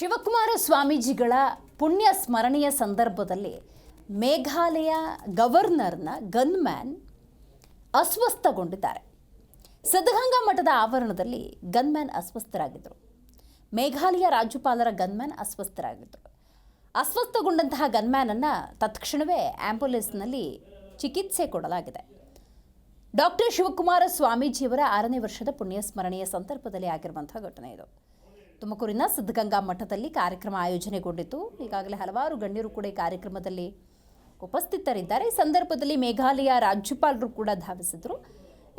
ಶಿವಕುಮಾರ ಸ್ವಾಮೀಜಿಗಳ ಪುಣ್ಯ ಸ್ಮರಣೆಯ ಸಂದರ್ಭದಲ್ಲಿ ಮೇಘಾಲಯ ಗವರ್ನರ್ನ ಗನ್ಮ್ಯಾನ್ ಅಸ್ವಸ್ಥಗೊಂಡಿದ್ದಾರೆ. ಸಿದ್ಧಗಂಗಾ ಮಠದ ಆವರಣದಲ್ಲಿ ಗನ್ಮ್ಯಾನ್ ಅಸ್ವಸ್ಥರಾಗಿದ್ದರು. ಮೇಘಾಲಯ ರಾಜ್ಯಪಾಲರ ಗನ್ಮ್ಯಾನ್ ಅಸ್ವಸ್ಥರಾಗಿದ್ದರು. ಅಸ್ವಸ್ಥಗೊಂಡಂತಹ ಗನ್ಮ್ಯಾನನ್ನು ತತ್ಕ್ಷಣವೇ ಆ್ಯಂಬುಲೆನ್ಸ್ನಲ್ಲಿ ಚಿಕಿತ್ಸೆ ಕೊಡಲಾಗಿದೆ. ಡಾಕ್ಟರ್ ಶಿವಕುಮಾರ ಸ್ವಾಮೀಜಿಯವರ ಆರನೇ ವರ್ಷದ ಪುಣ್ಯ ಸ್ಮರಣೆಯ ಸಂದರ್ಭದಲ್ಲಿ ಆಗಿರುವಂತಹ ಘಟನೆ ಇದು. ತುಮಕೂರಿನ ಸಿದ್ಧಗಂಗಾ ಮಠದಲ್ಲಿ ಕಾರ್ಯಕ್ರಮ ಆಯೋಜನೆಗೊಂಡಿತ್ತು ಈಗಾಗಲೇ ಹಲವಾರು ಗಣ್ಯರು ಕೂಡ ಈ ಕಾರ್ಯಕ್ರಮದಲ್ಲಿ ಉಪಸ್ಥಿತರಿದ್ದಾರೆ. ಈ ಸಂದರ್ಭದಲ್ಲಿ ಮೇಘಾಲಯ ರಾಜ್ಯಪಾಲರು ಕೂಡ ಧಾವಿಸಿದ್ರು.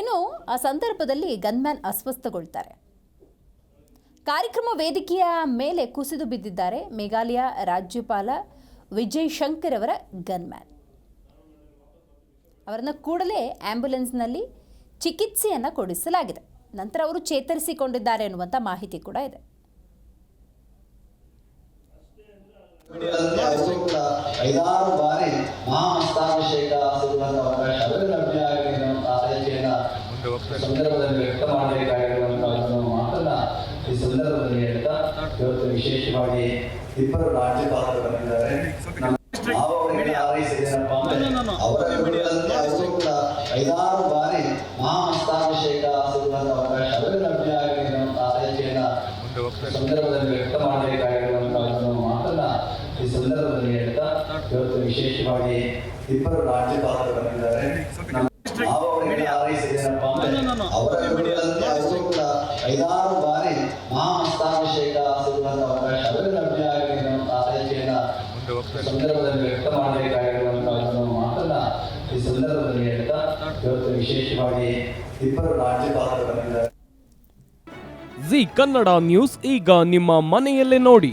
ಇನ್ನು ಆ ಸಂದರ್ಭದಲ್ಲಿ ಗನ್ಮ್ಯಾನ್ ಅಸ್ವಸ್ಥಗೊಳ್ತಾರೆ. ಕಾರ್ಯಕ್ರಮ ವೇದಿಕೆಯ ಮೇಲೆ ಕುಸಿದು ಬಿದ್ದಿದ್ದಾರೆ ಮೇಘಾಲಯ ರಾಜ್ಯಪಾಲ ವಿಜಯ್ ಶಂಕರ್ ಅವರ ಗನ್ಮ್ಯಾನ್. ಅವರನ್ನು ಕೂಡಲೇ ಆಂಬ್ಯುಲೆನ್ಸ್ನಲ್ಲಿ ಚಿಕಿತ್ಸೆಯನ್ನು ಕೊಡಿಸಲಾಗಿದೆ. ನಂತರ ಅವರು ಚೇತರಿಸಿಕೊಂಡಿದ್ದಾರೆ ಅನ್ನುವಂಥ ಮಾಹಿತಿ ಕೂಡ ಇದೆ. ಅವರು ಐದಾರು ಬಾರಿ ಮಹಾಮಸ್ತಾಭಿಷೇಕ ಸಿಗುವಂತ ಅವಕಾಶ ಆಗಲಿ ಅನ್ನುವಂತ ಆಸಕ್ತಿಯನ್ನ ಸಂದರ್ಭದಲ್ಲಿ ವ್ಯಕ್ತ ಮಾಡಬೇಕಾಗಿರುವಂತಹ ಮಾತನ್ನ ಈ ಸಂದರ್ಭದಲ್ಲಿ ಹೇಳ್ತಾ ಇವತ್ತು ವಿಶೇಷವಾಗಿ ಇಬ್ಬರು ರಾಜ್ಯಪಾಲರು ಬಂದಿದ್ದಾರೆ. ಅವರ ಕೂಡ ಐದಾರು ಬಾರಿ ಮಹಾಮಸ್ತಾಭಿಷೇಕ ಸಿಗುವಂತ ಅವಕಾಶ ಆಗಲಿ ಅನ್ನುವಂತ ಆಸಕ್ತಿಯನ್ನ ಸಂದರ್ಭದಲ್ಲಿ ವ್ಯಕ್ತ ಮಾಡಬೇಕಾಗಿ ಸಂದರ್ಭದಲ್ಲಿ ಹೇಳ್ತಾ ಇವತ್ತು ವಿಶೇಷವಾಗಿ ಇಬ್ಬರು ರಾಜ್ಯಪಾಲರು ಬಂದಿದ್ದಾರೆ. ನಮ್ಮ ನಾವು ಅವರಿಗೆ ಹಾರೈಸಿದ್ದೇನಪ್ಪ ಅಂದ್ರೆ ಅವರ ಗುಡಿಗಳಲ್ಲಿ ಅವರು ಕೂಡ ಐದಾರು ಬಾರಿ ಮಹಾಮಸ್ತಾಭಿಷೇಕ ಸಿಗುವಂತ ಅವಕಾಶ ಅವರಿಗೆ ಲಭ್ಯ ಆಗಲಿ ಅನ್ನುವಂತ ಆಸಕ್ತಿಯನ್ನ ಸಂದರ್ಭದಲ್ಲಿ ವ್ಯಕ್ತ ಮಾಡಬೇಕಾಗಿರುವಂತಹ ಮಾತನ್ನ ಈ ಸಂದರ್ಭದಲ್ಲಿ ಹೇಳ್ತಾ ಇವತ್ತು ವಿಶೇಷವಾಗಿ ಇಬ್ಬರು ರಾಜ್ಯಪಾಲರು ಬಂದಿದ್ದಾರೆ. ಜಿ ಕನ್ನಡ ನ್ಯೂಸ್ ಈಗ ನಿಮ್ಮ ಮನೆಯಲ್ಲೇ ನೋಡಿ.